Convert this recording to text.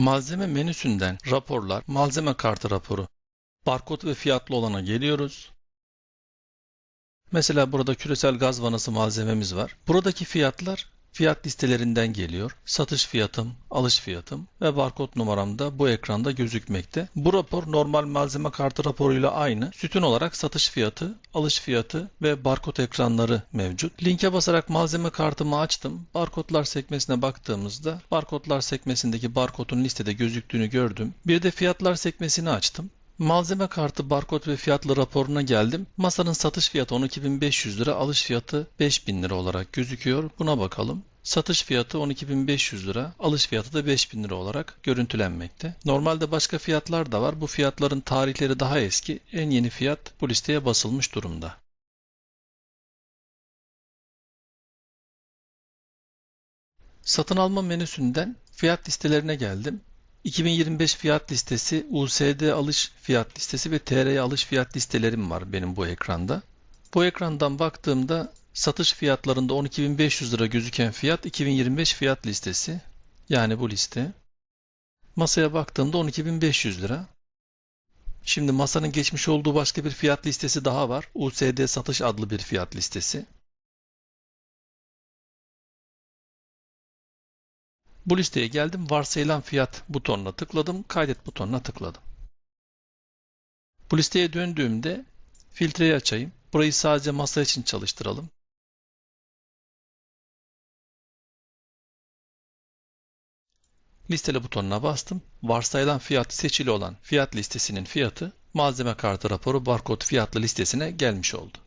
Malzeme menüsünden raporlar, malzeme kartı raporu, barkod ve fiyatlı olana geliyoruz. Mesela burada küresel gaz vanası malzememiz var. Buradaki fiyatlar fiyat listelerinden geliyor. Satış fiyatım, alış fiyatım ve barkod numaram da bu ekranda gözükmekte. Bu rapor normal malzeme kartı raporuyla aynı. Sütun olarak satış fiyatı, alış fiyatı ve barkod ekranları mevcut. Linke basarak malzeme kartımı açtım. Barkodlar sekmesine baktığımızda barkodlar sekmesindeki barkodun listede gözüktüğünü gördüm. Bir de fiyatlar sekmesini açtım. Malzeme kartı barkod ve fiyatlı raporuna geldim. Masanın satış fiyatı 12.500 lira, alış fiyatı 5.000 lira olarak gözüküyor. Buna bakalım. Satış fiyatı 12.500 lira, alış fiyatı da 5.000 lira olarak görüntülenmekte. Normalde başka fiyatlar da var. Bu fiyatların tarihleri daha eski. En yeni fiyat bu listeye basılmış durumda. Satın alma menüsünden fiyat listelerine geldim. 2025 fiyat listesi, USD alış fiyat listesi ve TR alış fiyat listelerim var benim bu ekranda. Bu ekrandan baktığımda satış fiyatlarında 12.500 lira gözüken fiyat 2025 fiyat listesi. Yani bu liste. Masaya baktığımda 12.500 lira. Şimdi masanın geçmiş olduğu başka bir fiyat listesi daha var. USD satış adlı bir fiyat listesi. Bu listeye geldim. Varsayılan fiyat butonuna tıkladım. Kaydet butonuna tıkladım. Bu listeye döndüğümde filtreyi açayım. Burayı sadece masa için çalıştıralım. Listele butonuna bastım. Varsayılan fiyat seçili olan fiyat listesinin fiyatı malzeme kartı raporu barkod fiyatlı listesine gelmiş oldu.